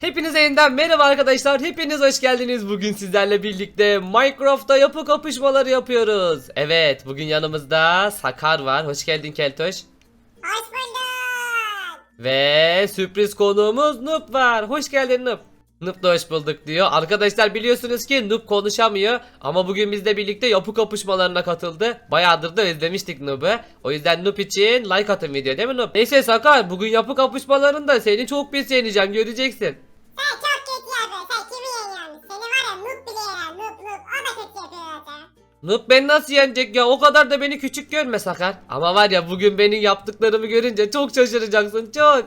Hepinize yeniden merhaba arkadaşlar. Hepiniz hoş geldiniz. Bugün sizlerle birlikte Minecraft'ta yapı kapışmaları yapıyoruz. Evet, bugün yanımızda Sakar var. Hoş geldin Keltoş. Hoş bulduk. Ve sürpriz konuğumuz Noob var. Hoş geldin Noob. Noob da hoş bulduk diyor. Arkadaşlar biliyorsunuz ki Noob konuşamıyor. Ama bugün bizle birlikte yapı kapışmalarına katıldı. Bayağıdır da özlemiştik Noob'u. O yüzden Noob için like atın video değil mi Noob? Neyse Sakar bugün yapı kapışmalarında seni çok yeneceğim göreceksin. Sen çok kötü yapıyorsun. Sen kimi yeniyorsun? Seni var ya noob bile yener. Noob noob. O da kötü yapıyor zaten. Noob beni nasıl yenecek ya? O kadar da beni küçük görme Sakar. Ama var ya bugün benim yaptıklarımı görünce çok şaşıracaksın çok.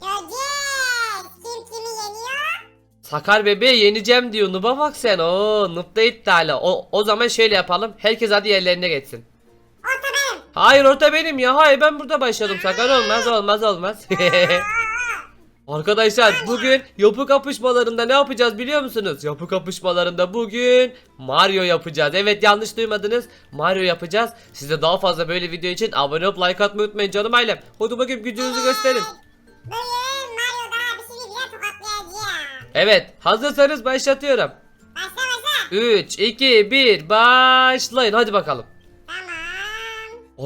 Göreceğiz. Kim kimi yeniyor? Sakar bebeği yeneceğim diyor. Noob'a bak sen. Oo, Noob da iddialı. O, o zaman şöyle yapalım. Herkes hadi yerlerine geçsin. Orta benim. Hayır orta benim ya. Hayır ben burada başladım. Sakar olmaz olmaz olmaz. Arkadaşlar bugün yapı kapışmalarında ne yapacağız biliyor musunuz? Yapı kapışmalarında bugün Mario yapacağız. Evet yanlış duymadınız. Mario yapacağız. Size daha fazla böyle video için abone olup like atmayı unutmayın canım ailem. Hadi bakayım gücünüzü gösterin. Bugün Mario'da bir şey bile tokatlayacağım. Evet hazırsanız başlatıyorum. Başla başla. 3, 2, 1 başlayın hadi bakalım.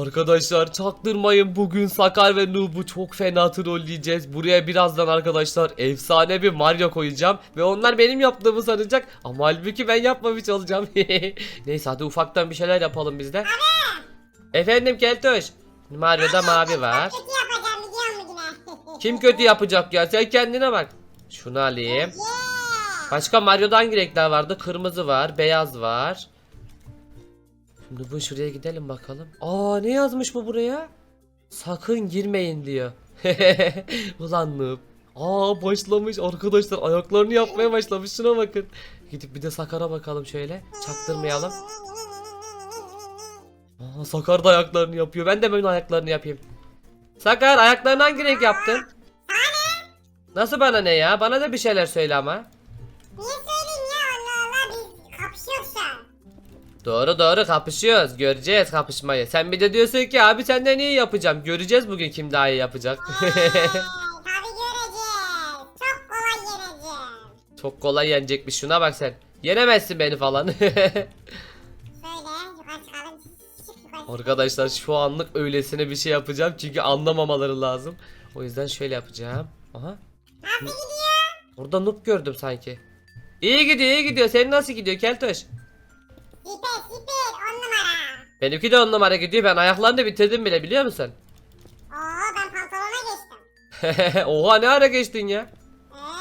Arkadaşlar çaktırmayın bugün Sakar ve Noob'u çok fena trolleyeceğiz. Buraya birazdan arkadaşlar efsane bir Mario koyacağım. Ve onlar benim yaptığımı sanacak. Ama halbuki ben yapmamış olacağım. Neyse hadi ufaktan bir şeyler yapalım biz de. Efendim Keltoş. Mario'da mavi var. Kim kötü yapacak ya sen kendine bak. Şunu alayım. Yeah. Başka Mario'da hangi renkler vardı? Kırmızı var, beyaz var. Şimdi bu şuraya gidelim bakalım. Aa ne yazmış bu buraya? Sakın girmeyin diyor. Ulan noob. Aa başlamış arkadaşlar ayaklarını yapmaya başlamış şuna bakın. Gidip bir de Sakar'a bakalım şöyle. Çaktırmayalım. Aa Sakar da ayaklarını yapıyor. Ben de böyle ayaklarını yapayım. Sakar ayaklarını hangi renk yaptın? Nasıl bana ne ya? Bana da bir şeyler söyle ama. Niye Doğru doğru kapışıyoruz. Göreceğiz kapışmayı. Sen bir de diyorsun ki abi senden iyi yapacağım. Göreceğiz bugün kim daha iyi yapacak. Tabii göreceğiz. Çok kolay yeneceğim. Çok kolay yenecekmiş şuna bak sen. Yenemezsin beni falan. Şöyle yukarı çıkalım. Çık yukarı. Arkadaşlar şu anlık öylesine bir şey yapacağım. Çünkü anlamamaları lazım. O yüzden şöyle yapacağım. Aha. Nasıl gidiyor? Orada noob gördüm sanki. İyi gidiyor iyi gidiyor. Senin nasıl gidiyor Keltoş? Süper süper on numara. Benimki de on numara gidiyor. Ben ayaklarını da bitirdim bile biliyor musun? Oo ben pantolona geçtim. Oha ne ara geçtin ya? Baba.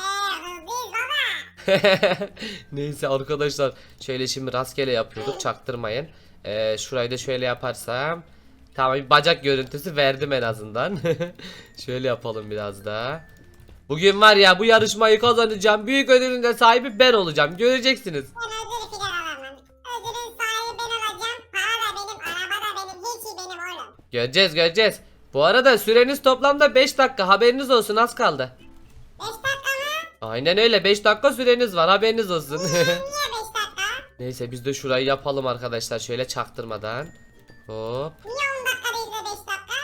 Neyse arkadaşlar şöyle şimdi rastgele yapıyorduk çaktırmayın. Ee, şurayı da şöyle yaparsam tamam bir bacak görüntüsü verdim en azından. şöyle yapalım biraz daha. Bugün var ya bu yarışmayı kazanacağım. Büyük ödülün de sahibi ben olacağım. Göreceksiniz. Ben Göreceğiz göreceğiz. Bu arada süreniz toplamda 5 dakika. Haberiniz olsun az kaldı. 5 dakika mı? Aynen öyle 5 dakika süreniz var. Haberiniz olsun. Niye 5 dakika? Neyse biz de şurayı yapalım arkadaşlar. Şöyle çaktırmadan. Hop. Niye 10 dakika değil de 5 dakika?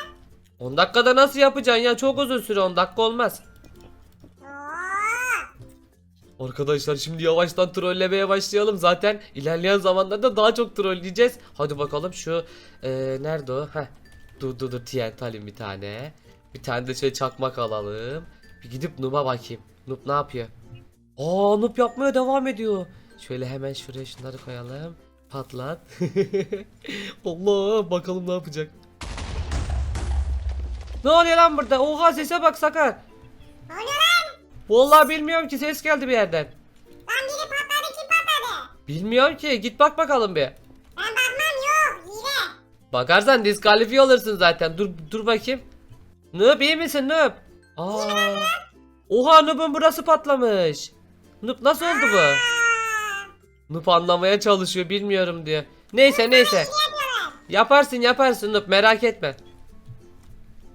10 dakikada nasıl yapacaksın ya? Çok uzun süre 10 dakika olmaz. Arkadaşlar şimdi yavaştan trollemeye başlayalım. Zaten ilerleyen zamanlarda daha çok trolleyeceğiz. Hadi bakalım şu e, nerede o? Heh. Dur dur dur TNT alayım bir tane. Bir tane de şöyle çakmak alalım. Bir gidip Noob'a bakayım. Noob ne yapıyor? Aa Noob yapmaya devam ediyor. Şöyle hemen şuraya şunları koyalım. Patlat. Allah bakalım ne yapacak. Ne oluyor lan burada? Oha sese bak Sakar. Ne oluyor lan? Vallahi bilmiyorum ki ses geldi bir yerden. Lan biri patladı kim patladı? Bilmiyorum ki git bak bakalım bir. Ben bakmam yok hile. Bakarsan diskalifiye olursun zaten. Dur dur bakayım. Noob iyi misin Noob? Aa. Oha Noob'un burası patlamış. Noob nasıl oldu bu? Noob anlamaya çalışıyor bilmiyorum diyor. Neyse neyse. Yaparsın yaparsın Noob merak etme.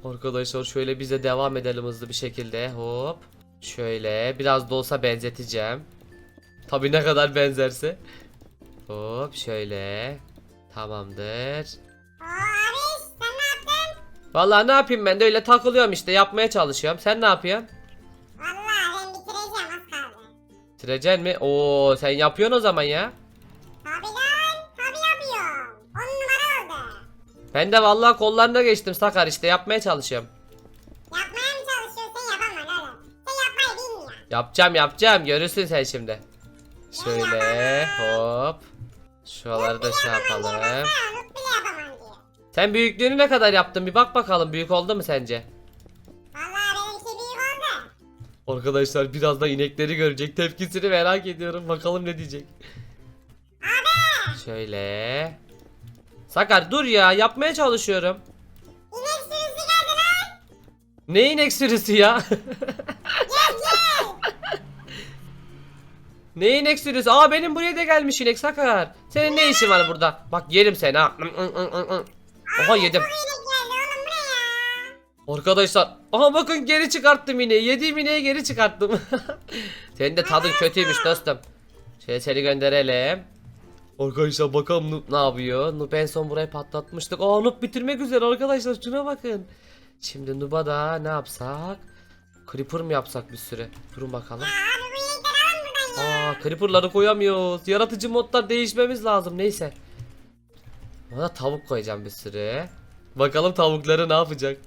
Arkadaşlar şöyle bize devam edelim hızlı bir şekilde. Hop. Şöyle biraz da olsa benzeteceğim. Tabi ne kadar benzerse. Hop şöyle. Tamamdır. Vallahi ne yapayım ben de öyle takılıyorum işte yapmaya çalışıyorum. Sen ne yapıyorsun? Vallahi ben bitireceğim az Bitireceksin mi? Oo sen yapıyorsun o zaman ya. Tabii lan. Tabii yapıyorum. On numara oldu. Ben de vallahi kollarına geçtim Sakar işte yapmaya çalışıyorum. Yapmaya mı çalışıyorsun yapamam oğlum. Sen yapmayı bilmiyorsun. Yapacağım yapacağım görürsün sen şimdi. Şöyle hop. Şuraları da şey yapalım. Yapamam. Sen büyüklüğünü ne kadar yaptın bir bak bakalım büyük oldu mu sence? Vallahi benimki büyük oldu. Arkadaşlar birazdan inekleri görecek tepkisini merak ediyorum bakalım ne diyecek. Şöyle. Sakar dur ya yapmaya çalışıyorum. İnek sürüsü geldi lan. Ne inek sürüsü ya? Gel gel. ne inek sürüsü? Aa benim buraya da gelmiş inek Sakar. Senin ne işin var burada? Bak yerim seni ha. Oha yedim. Arkadaşlar aha bakın geri çıkarttım ineği. Yediğim ineği geri çıkarttım. Senin de tadın kötüymüş dostum. Şöyle seni gönderelim. Arkadaşlar bakalım Noob ne yapıyor? Noob en son burayı patlatmıştık. Aa Noob bitirmek üzere arkadaşlar şuna bakın. Şimdi Noob'a da ne yapsak? Creeper mı yapsak bir süre? Durun bakalım. Aa creeper'ları koyamıyoruz. Yaratıcı modlar değişmemiz lazım. Neyse. Ona tavuk koyacağım bir sürü. Bakalım tavukları ne yapacak?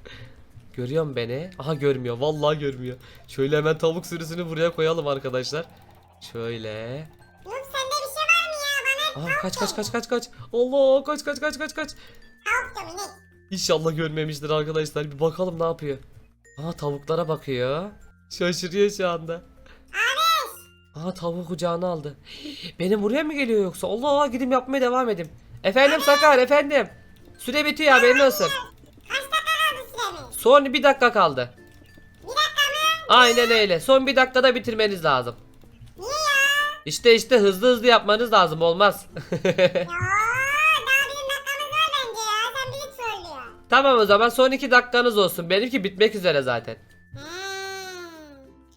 Görüyor mu beni? Aha görmüyor. Vallahi görmüyor. Şöyle hemen tavuk sürüsünü buraya koyalım arkadaşlar. Şöyle. Nuh sende bir şey var mı ya? Bana Aa kaç kaç kaç kaç kaç. Allah kaç kaç kaç kaç kaç. tavuk inek. İnşallah görmemiştir arkadaşlar. Bir bakalım ne yapıyor. Aa tavuklara bakıyor. Şaşırıyor şu anda. Aa tavuk kucağına aldı. Benim buraya mı geliyor yoksa? Allah gidim yapmaya devam edeyim. Efendim Sakar efendim. Süre bitiyor haberin olsun. Kaç dakika kaldı süremiz? Son bir dakika kaldı. Bir dakika mı? Aynen öyle. Son bir dakikada bitirmeniz lazım. Niye ya? İşte işte hızlı hızlı yapmanız lazım olmaz. Ya daha bizim dakikamız var bence ya. Sen bizi trollüyorsun. tamam o zaman son iki dakikanız olsun. Benimki bitmek üzere zaten. Hmm.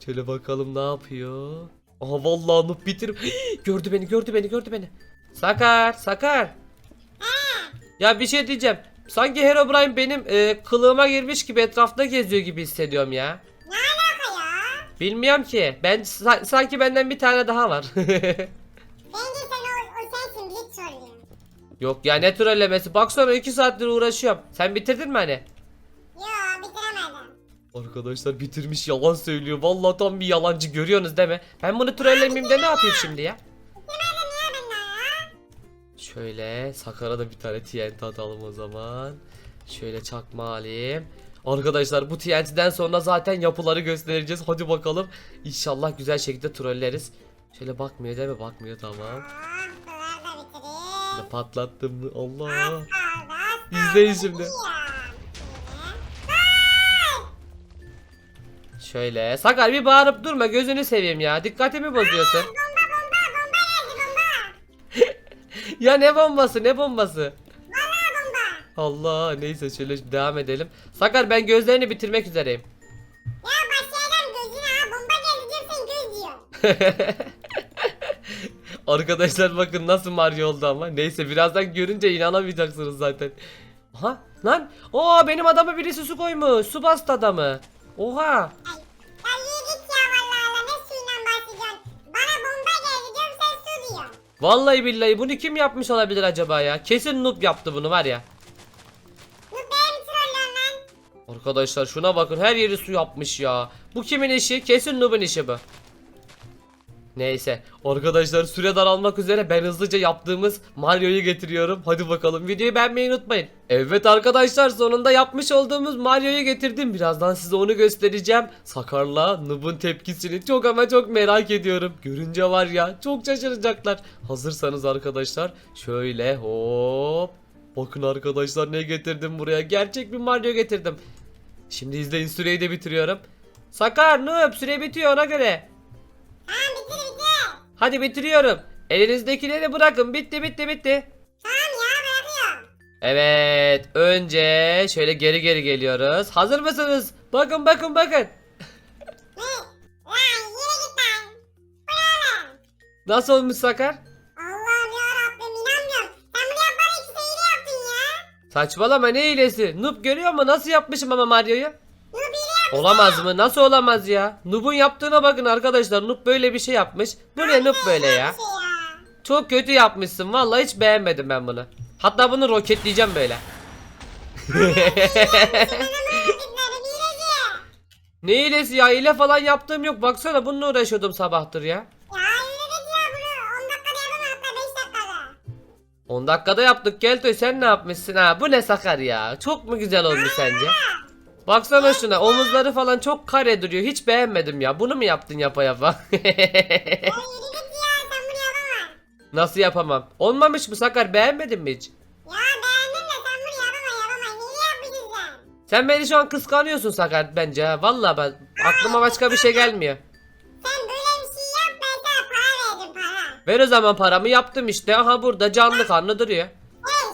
Şöyle bakalım ne yapıyor. Aha vallahi Nuh bitir. gördü beni gördü beni gördü beni. Sakar Sakar. Ya bir şey diyeceğim. Sanki Herobrine benim e, kılığıma girmiş gibi etrafta geziyor gibi hissediyorum ya. Ne alaka ya? Bilmiyorum ki. Ben sa- sanki benden bir tane daha var. Bence sen o, o sensin bizi trollüyorsun. Yok ya ne trollemesi. Baksana 2 saattir uğraşıyorum. Sen bitirdin mi hani? Yo bitiremedim. Arkadaşlar bitirmiş yalan söylüyor. Vallahi tam bir yalancı görüyorsunuz değil mi? Ben bunu trollemeyeyim de ne yapayım şimdi ya? Şöyle Sakar'a da bir tane TNT atalım o zaman. Şöyle çakma alayım. Arkadaşlar bu TNT'den sonra zaten yapıları göstereceğiz. Hadi bakalım. İnşallah güzel şekilde trolleriz. Şöyle bakmıyor değil mi? Bakmıyor tamam. Patlattım mı? Allah. İzleyin şimdi. Şöyle. Sakar bir bağırıp durma gözünü seveyim ya. Dikkatimi bozuyorsun. Ya ne bombası ne bombası. Allah neyse şöyle devam edelim. Sakar ben gözlerini bitirmek üzereyim. Ya başlayalım gözüne ha bomba geldi sen göz diyor. Arkadaşlar bakın nasıl Mario oldu ama. Neyse birazdan görünce inanamayacaksınız zaten. Aha lan. Oo benim adama birisi su koymuş. Su bastı adamı. Oha. Ay, Vallahi billahi bunu kim yapmış olabilir acaba ya? Kesin noob yaptı bunu var ya. Arkadaşlar şuna bakın her yeri su yapmış ya. Bu kimin işi? Kesin noob'un işi bu. Neyse arkadaşlar süre daralmak üzere ben hızlıca yaptığımız Mario'yu getiriyorum. Hadi bakalım videoyu beğenmeyi unutmayın. Evet arkadaşlar sonunda yapmış olduğumuz Mario'yu getirdim. Birazdan size onu göstereceğim. Sakar'la Noob'un tepkisini çok ama çok merak ediyorum. Görünce var ya çok şaşıracaklar. Hazırsanız arkadaşlar şöyle hop. Bakın arkadaşlar ne getirdim buraya. Gerçek bir Mario getirdim. Şimdi izleyin süreyi de bitiriyorum. Sakar Noob süre bitiyor ona göre. Tamam bitir bitir. Hadi bitiriyorum. Elinizdekileri bırakın. Bitti bitti bitti. Tamam ya bırakıyorum. Evet. Önce şöyle geri geri geliyoruz. Hazır mısınız? Bakın bakın bakın. Ne? Lan git lan. Nasıl olmuş Sakar? Allah'ım ya Rabbim inanmıyorum. Sen bunu yapmanı iki seyir yaptın ya. Saçmalama ne iyilesi. Noob görüyor mu nasıl yapmışım ama Mario'yu? Olamaz mı? Nasıl olamaz ya? Noob'un yaptığına bakın arkadaşlar. Noob böyle bir şey yapmış. Bu ne Noob böyle ya? Çok kötü yapmışsın. Vallahi hiç beğenmedim ben bunu. Hatta bunu roketleyeceğim böyle. Ne hilesi ya? Hile falan yaptığım yok. Baksana bununla uğraşıyordum sabahtır ya. Ya hileci ya bunu 10 dakikada yapamam hatta 5 dakikada. 10 dakikada yaptık Keltoy sen ne yapmışsın ha? Bu ne sakar ya? Çok mu güzel olmuş sence? Baksana şuna omuzları falan çok kare duruyor. Hiç beğenmedim ya. Bunu mu yaptın yapa yapa? Ya yürü git ya sen bunu yapamam. Nasıl yapamam? Olmamış mı Sakar beğenmedin mi hiç? Ya beğendim de sen bunu yapamam yapamam. Hile yapmışsın sen. Sen beni şu an kıskanıyorsun Sakar bence ha. Vallahi ben aklıma başka bir şey gelmiyor. Sen böyle bir şey yap ben sana para verdim para. Ver o zaman paramı yaptım işte. Aha burada canlı kanlı duruyor.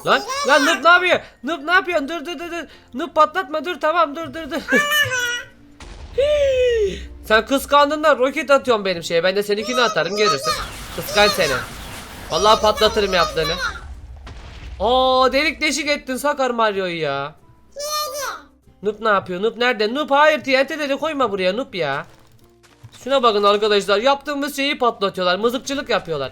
Lan hile lan. Noob ne yapıyor? Noob ne yapıyorsun? Dur dur dur dur. Noob patlatma dur tamam dur dur dur. Sen kıskandığından roket atıyorsun benim şeye. Ben de seninkini atarım görürsün. Kıskanç seni. Vallahi patlatırım yaptığını. Aa delik deşik ettin Sakar Mario'yu ya. Noob ne yapıyor? Noob nerede? Noob hayır TNT'leri koyma buraya Noob ya. Şuna bakın arkadaşlar yaptığımız şeyi patlatıyorlar. Mızıkçılık yapıyorlar.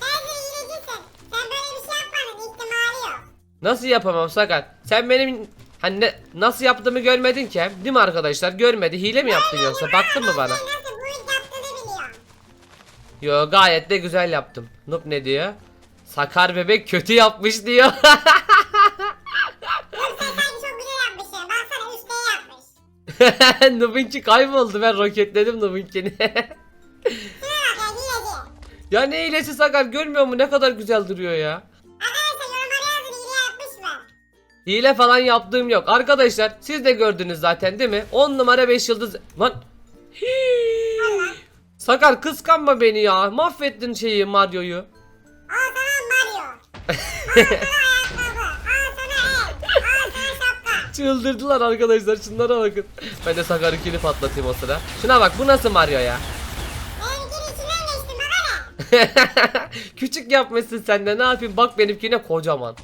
Sen de hilecisin. Sen böyle bir şey yapmadın ihtimali yok. Nasıl yapamam Sakar? Sen benim hani ne- nasıl yaptığımı görmedin ki. Değil mi arkadaşlar? Görmedi. Hile mi yaptın yoksa? Baktın mı bana? Yo gayet de güzel yaptım. Noob ne diyor? Sakar bebek kötü yapmış diyor. Noob'unki kayboldu. Ben roketledim bak ya ne hilesi Sakar görmüyor mu? Ne kadar güzel duruyor ya. Hile falan yaptığım yok. Arkadaşlar siz de gördünüz zaten değil mi? 10 numara 5 yıldız. Lan. Hii. Sakar kıskanma beni ya. Mahvettin şeyi Mario'yu. Al sana Mario. Al sana ayakkabı. Al sana el. Al sana şapka. Çıldırdılar arkadaşlar şunlara bakın. Ben de Sakar'ınkini patlatayım o sıra. Şuna bak bu nasıl Mario ya? Geçtim. Küçük yapmışsın sen de ne yapayım bak benimkine kocaman.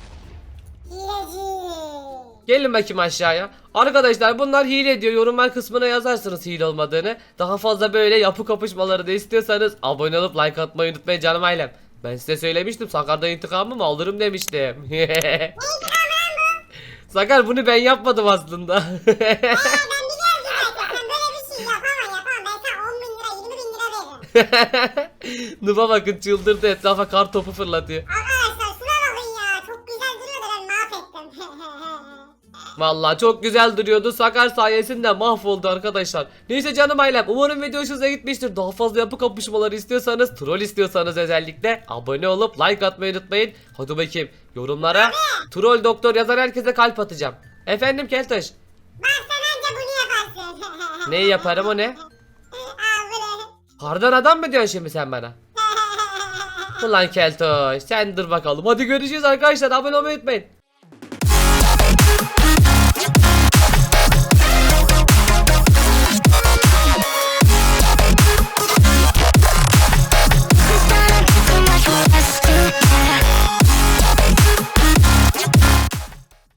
Gelin bakayım aşağıya. Arkadaşlar bunlar hile diyor. Yorumlar kısmına yazarsınız hile olmadığını. Daha fazla böyle yapı kapışmaları da istiyorsanız abone olup like atmayı unutmayın canım ailem. Ben size söylemiştim Sakar'da intikamımı alırım demiştim. Sakar bunu ben yapmadım aslında. Aa, ben biliyorum zaten. Sen böyle bir şey yapamam yapamam. Ben sana 10 bin lira 20 bin lira veririm. Nuba bakın çıldırdı etrafa kar topu fırlatıyor şuna bakın ya. Çok güzel duruyor da ben mahvettim. Vallahi çok güzel duruyordu. Sakar sayesinde mahvoldu arkadaşlar. Neyse canım ailem umarım video hoşunuza gitmiştir. Daha fazla yapı kapışmaları istiyorsanız, troll istiyorsanız özellikle abone olup like atmayı unutmayın. Hadi bakayım yorumlara troll doktor yazan herkese kalp atacağım. Efendim Keltoş. Bak sen anca bunu yaparsın. Neyi yaparım o ne? Kardan adam mı diyorsun şimdi sen bana? Ulan Keltoş sen dur bakalım. Hadi görüşürüz arkadaşlar abone olmayı unutmayın.